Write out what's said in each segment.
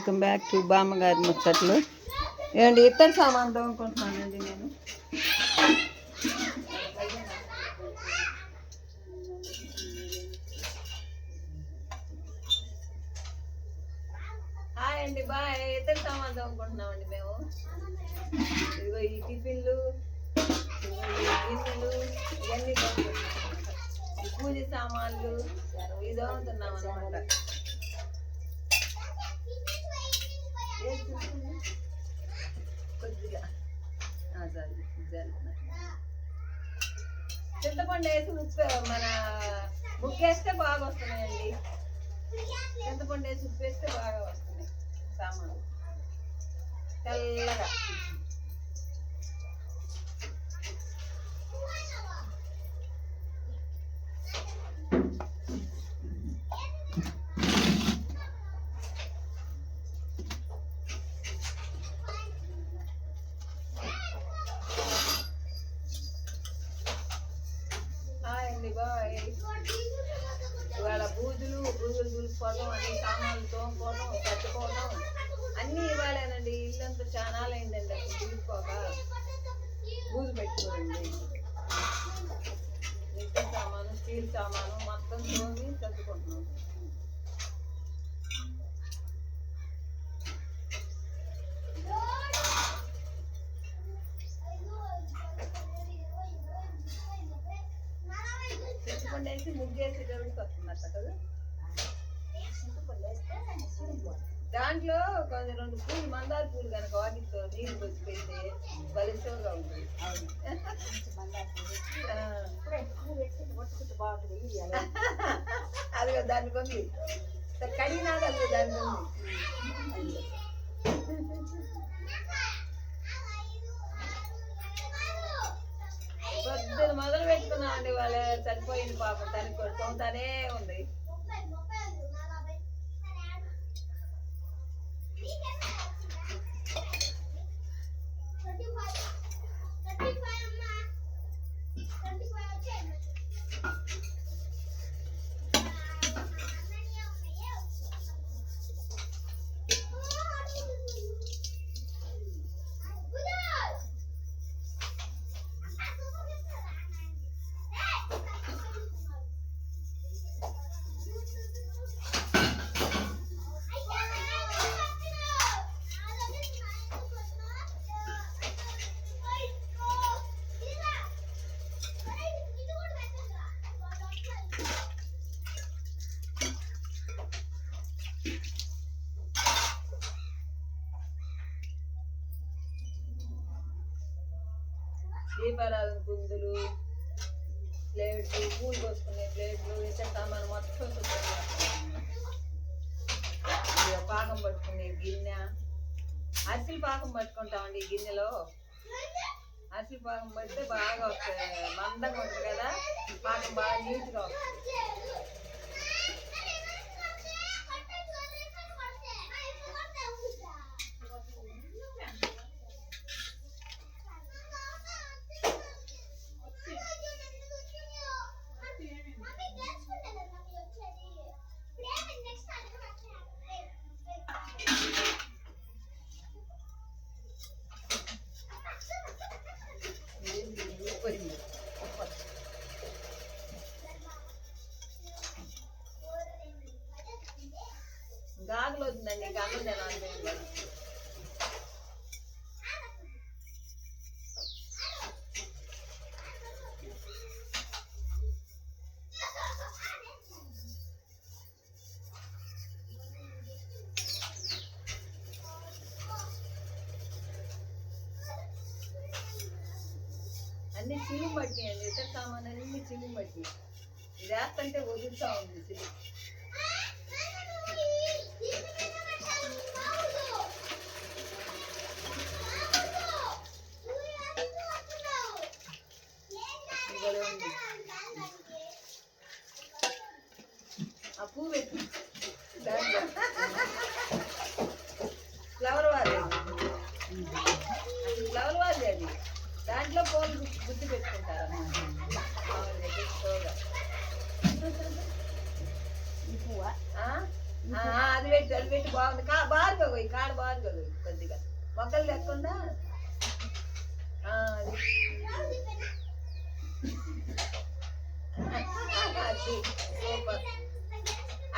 Welcome back to బామ్మగారి ముచ్చట్లు. ఏమండి ఇతర సామాన్ తోముకుంటున్నానండి నేను. హాయ్ అండి బాయ్. ఇతర సామాన్ తోముకుంటున్నామండి మేము. ఇదిగో ఈ టిఫిన్లు ఇదిగో ఈ గిన్నెలు ఇవన్నీ తోముకుంటున్నాం. పూజ సామాన్లు ఇదో తోముతున్నాం అనమాట కొద్దిగా చింతపండు వేసి ఉప్పు మన ముగ్గేస్తే బాగా వస్తున్నాయండి. చింతపండు వేసి ఉప్పు వేస్తే బాగా వస్తున్నాయి సామాన్లు. తెల్లగా. దాంట్లో కొంచెం రెండు పూలు మందార పూలు కనుక వాటితో నీళ్ళు పోసి పెడితే బలిష్టంగా ఉంటుంది. ఆ. అదిగో దానికి ఉంది కడిగినాక అదిగో చనిపోయింది పాపం. తనకి కొట్టుకుంటానే ఉంది. దీపారాధన కుందులు ప్లేట్లు పూలు పోసుకునే ప్లేట్లు ఇతర సామాను మొత్తం శుభ్రం పాకం పట్టుకునే గిన్నె. అరిసెలు పాకం పట్టుకుంటామండి ఈ గిన్నెలో. అరిసెలు పాకం పడితే బాగా వస్తుంది మందంగా ఉంటుంది కదా. పాకం బాగా నీట్గా వస్తుంది. అన్ని చిలుము పట్టి అండి ఇతర సామాన్ అన్ని చిలుము పట్టినాయి ఇది వేస్తుంటే వదులుతా ఉంది చిలుము పెట్టావా అది పెట్టు అది పెట్టి బాగుంది. కా బారుగా పోయి కాడ బారుగా పోయి కొద్దిగా. మొక్కలు లేకుండా. అది.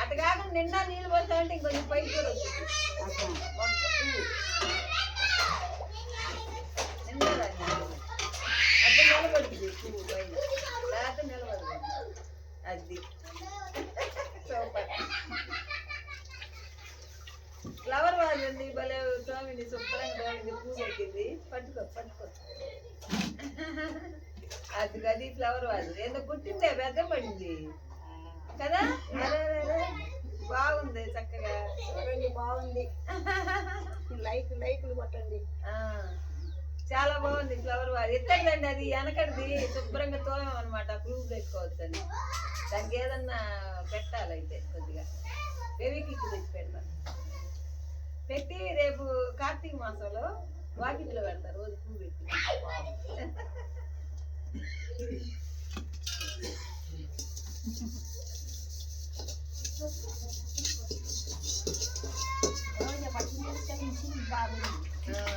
అటు కాకుండా నిండా నీళ్ళు పోసామంటే ఇంకొంచెం పైకి కూడా నిండా అటు నిలబడుతుంది. అది. అండి భలే స్వామిని శుభ్రంగా బాగుంది పెట్టింది పట్టుకో పట్టుకో అది అది ఫ్లవర్ వాజ్ ఏదో కుట్టిందే పెద్ద పడింది కదా. బాగుంది చక్కగా. చూడండి బాగుంది. లైక్ లైకులు కొట్టండి. చాలా బాగుంది ఫ్లవర్ వాజ్ ఎత్తడండి అది వెనకడిది. శుభ్రంగా తోమేమన్నమాట ప్రూఫ్ పెట్టుకోవచ్చు అని దానికి ఏదన్నా పెట్టాలి అయితే కొద్దిగా. బేబీకి తెచ్చి పెడతాను పెట్టి రేపు కార్తీక మాసంలో వాకిట్లో పెడతారు రోజు పువ్వు పెట్టి.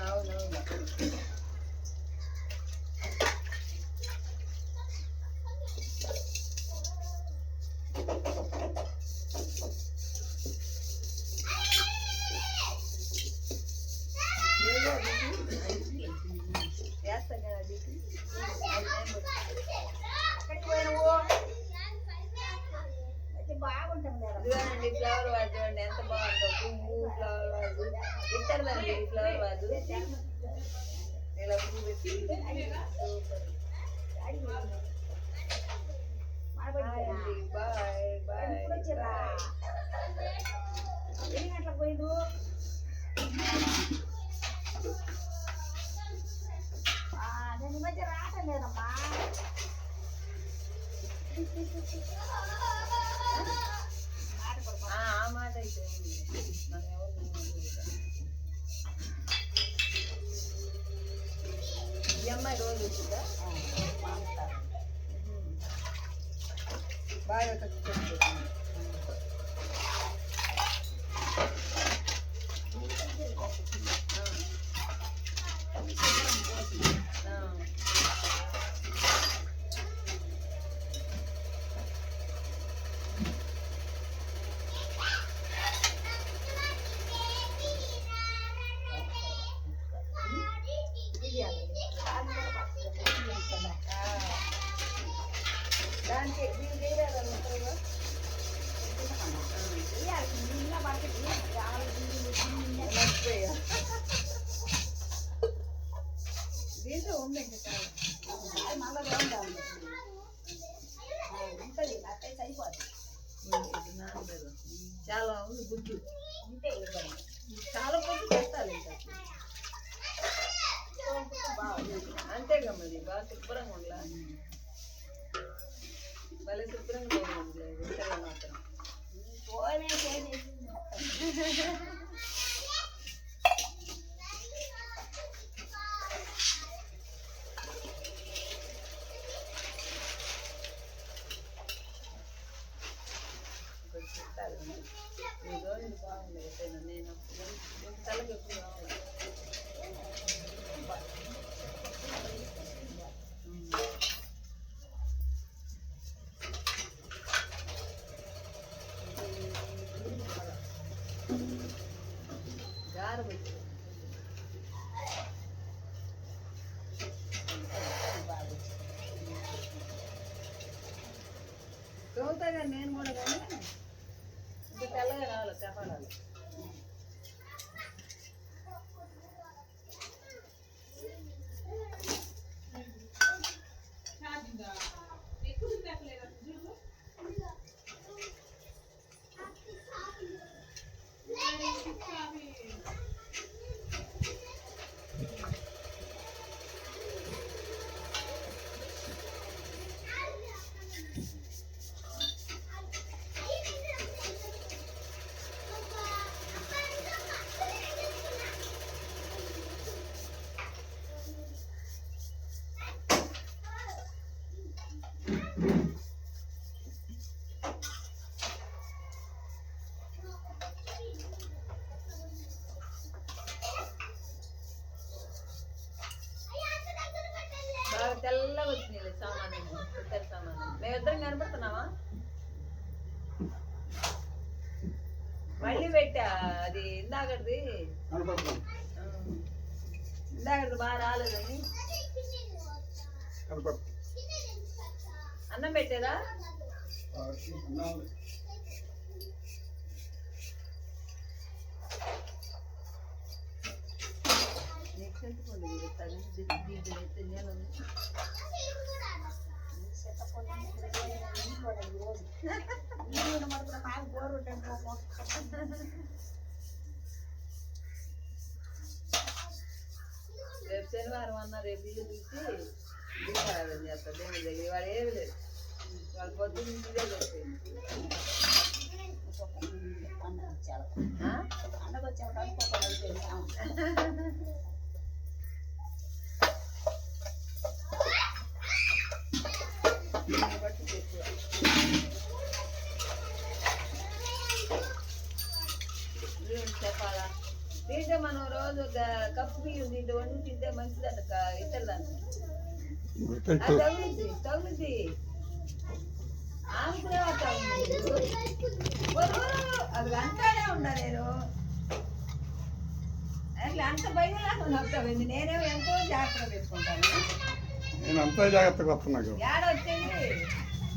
అవునవును. ఇలా పువ్వు పెట్టి బాయ్ బాయ్ బాయ్ ఎప్పుడు వచ్చిర్రా ఎన్ని గంటలకు పోయిండు ఆ, నేను ఈ మధ్య రావటం లేదమ్మా ఈ అమ్మాయి రోజు వచ్చిందా బాగా దీంట్లో ఉంది ఇంకా చాలా. ఇది నానలేదు. చాలా ఉంది గుడ్డు. చాలా గుడ్డు పెట్టాలి ఇంకా. అంతేగా మరి బాగా శుభ్రంగా ఉండాలి? భలే శుభ్రంగా ఉండాలి వింటలే మాత్రం. పెట్టాలి ఈ రోజు బాగుంది ఎప్పుడైనా నేను తలకి ఎప్పుడు ఇందాకటిది కనపడతాం ఆ, ఇందాకటిది బాగా రాలేదని కనపడతాం అన్నం పెట్టేదా నీకు చెప్పుకోండి ఇది తగిలి దిద్దు దిద్దు అయితే నేను నీళ్ళు మడుగున రేపు శనివారం అన్న రేపు ఇల్లు తీసి దీపారాధన చేస్తారు దేవుడి దగ్గర వాడు ఏమి లేదు. వాళ్ళు పొద్దున్న ఇదే చెప్పింది పండగ పండగ బట్టి ఎక్కువ చెప్పాలా? తింటే వండి తింటే మంచిదంట ఇతరులంట పెట్టు అది తగులుద్ది తగులుద్ది ఆమె కూడా తగులుద్ది ఒరు, అది అంటానే ఉన్నా నేను. అట్లా అంత భయం లేకుండా నేనేమో ఎంతో జాగ్రత్త పెట్టుకుంటాను. నేను అంతా జాగ్రత్తగా వస్తున్నాను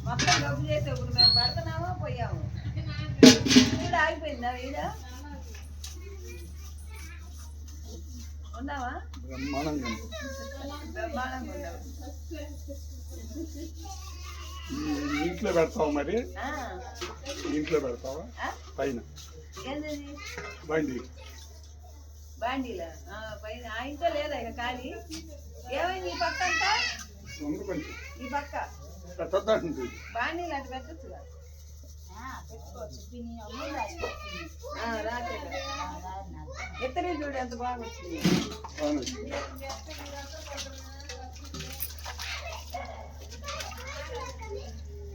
మొత్తం డబ్బు చేసే ఇప్పుడు మేము పడుతున్నామో పోయాము? ఈడ ఆగిపోయిందా ఈడ ఉన్నావా? బ్రహ్మాండంగా. ఉంది. బ్రహ్మాండంగా ఉన్నావు ఈ ఇంట్లో పెడతావా మరి? ఇంట్లో పెడతావా? పైన. బండి. బాండీలా? పైన. ఆ ఇంట్లో లేదా ఇక ఖాళీ? ఏమైంది ఈ పక్క అంతా? ఈ పక్క. బాండీలు అటు పెట్టచ్చుగా? ఆ, పెట్టుకోవచ్చు చూడు ఎంత బాగా వచ్చింది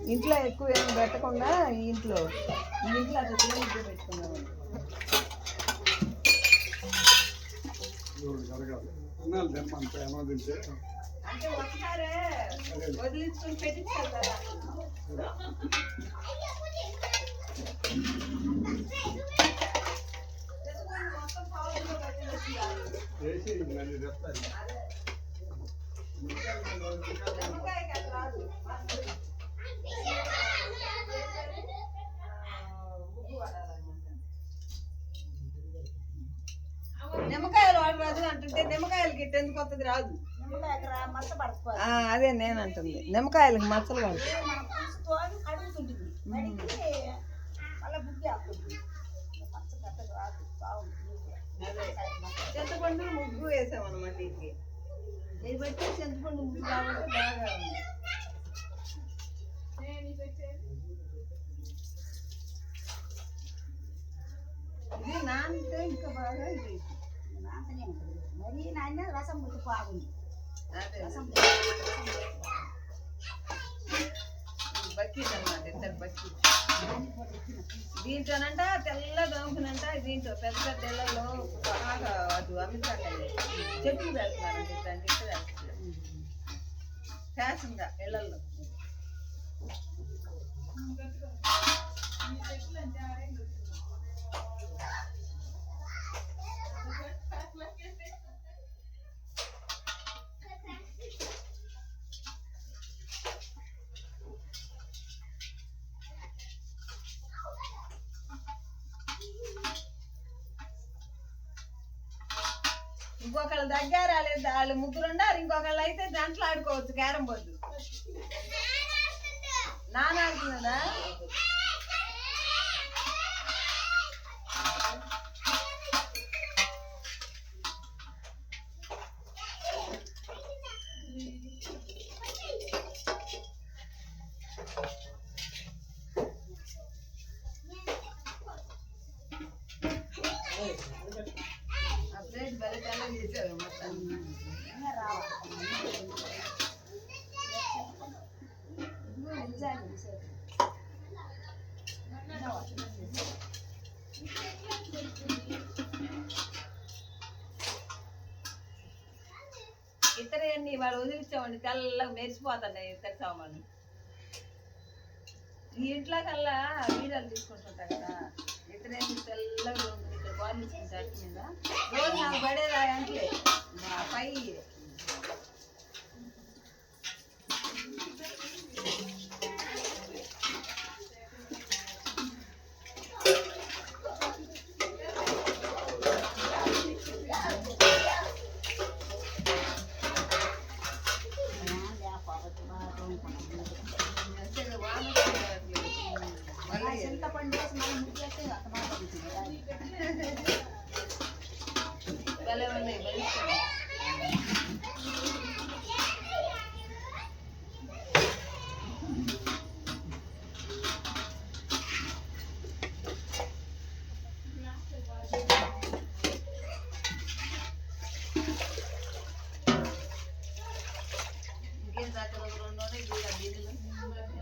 ఇంట్లో ఎక్కువ ఏం పెట్టకుండా ఇంట్లో. ఇంట్లో అట్లా క్లీన్గా అంటే ఒకసారి వదిలించుకుని పెట్టించారు కదా. నిమ్మకాయకి అట్లా రాదు. నిమ్మకాయలు అంటుంటే నిమ్మకాయలకి ఎందుకు వస్తుంది రాదు. అదే నేను అంటుంది. నిమ్మకాయలకి మచ్చలు పడతాయి చింతపండు ముగ్గు వేసామన్నమాట ఇంటికి ఇది పెట్టి చింతపండు ముగ్గు కాబట్టి బాగా ఉంది ఇది నానితే ఇంకా బాగా ఇది నాంతనే ఉంటుంది మరీ నాన్న రసం ముద్దు బాగుంది అదే రసం బక్కీట్ అనమాట ఇద్దరు బక్కీట్ దీంట్లోనంట తెల్ల దొంగనంట దీంట్లో పెద్ద పెద్ద ఇళ్ళల్లో బాగా అటు అమ్మితాకండి చెట్లు పెడుతున్నారంట ఇట్లాంటి ఫ్యాషన్గా ఇళ్ళల్లో ఇంకొకళ్ళ దగ్గర రాలేదు వాళ్ళు ముగ్గురు ఉండారు ఇంకొకళ్ళు అయితే దాంట్లో ఆడుకోవచ్చు క్యారం బోర్డు. నాన్న ఆడుతున్నాడా ఇతరన్నీ వాళ్ళు వదిలించామండి తెల్లగా మెరిసిపోతున్నాయి ఇతర సామాన్లు. ఈ ఇంట్లో కల్లా వీడియోలు తీసుకుంటుంటా కదా ఇతరేంటి తెల్లగా ఉంటుంది ఇక్కడ బాగా మీద. రోజు నాకు పడేదా అంటే మా పై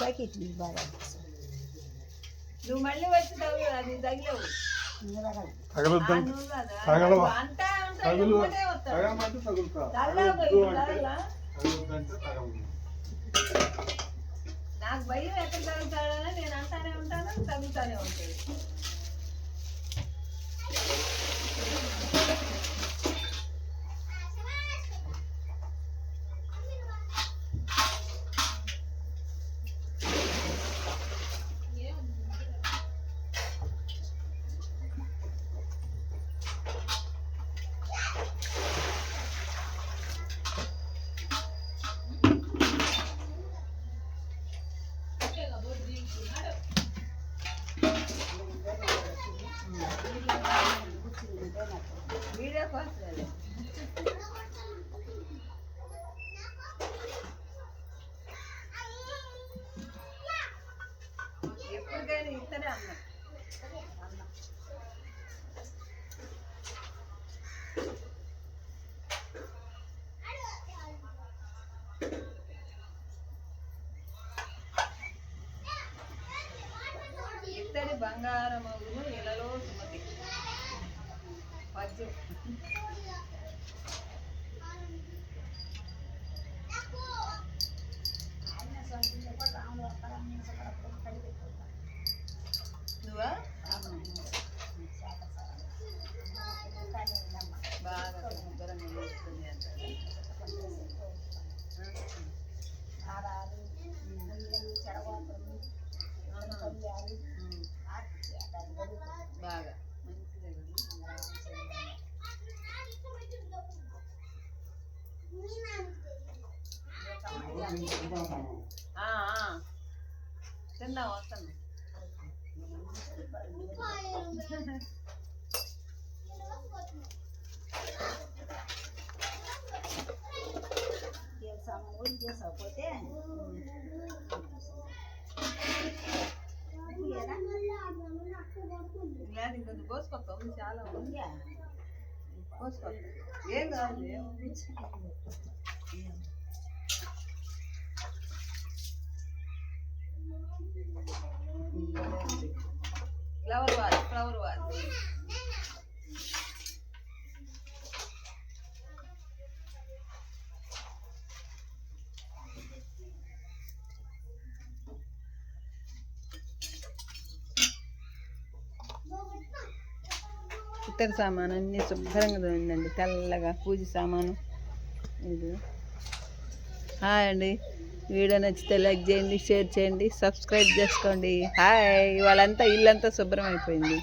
బకెట్ నీ బాగా నువ్వు మళ్ళీ వచ్చి అది తగిలేవు? తగలవా? తగులు. తగలమంటే తగులుతా తగలవు తగలొద్దు తగలదు నాకు భయం ఎక్కడ తగులుతాడని నేను అంటానే ఉంటాను తగులుతానే ఉంటాడు వీడియో కోసమే ఎప్పటికైనా ఇస్తేనే అన్నం ఇత్తడి బంగారమగును ఇలలో సుమతి. పద్యం నువ్వా బాగా శుభ్రంగా చేసుకుని అంటారు బాగా మంచిదే కదా ఆ, ఆ. తిందాం వస్తాను. చేసకపోతే లేదు ఇంకొంచెం పోసుకోక్క చాలా ఉంది. కోసుకో ఏం కాదు ఏం ఫ్లవర్ వాజ్ ఫ్లవర్ వాజ్ ఇతర సామాను అన్ని శుభ్రంగా ఉందండి తెల్లగా పూజ సామాను. ఇది. హాయ్ అండి. వీడియో నచ్చితే లైక్ చేయండి షేర్ చేయండి సబ్స్క్రైబ్ చేసుకోండి. హాయ్. వాళ్ళంతా ఇల్లంతా శుభ్రం అయిపోయింది.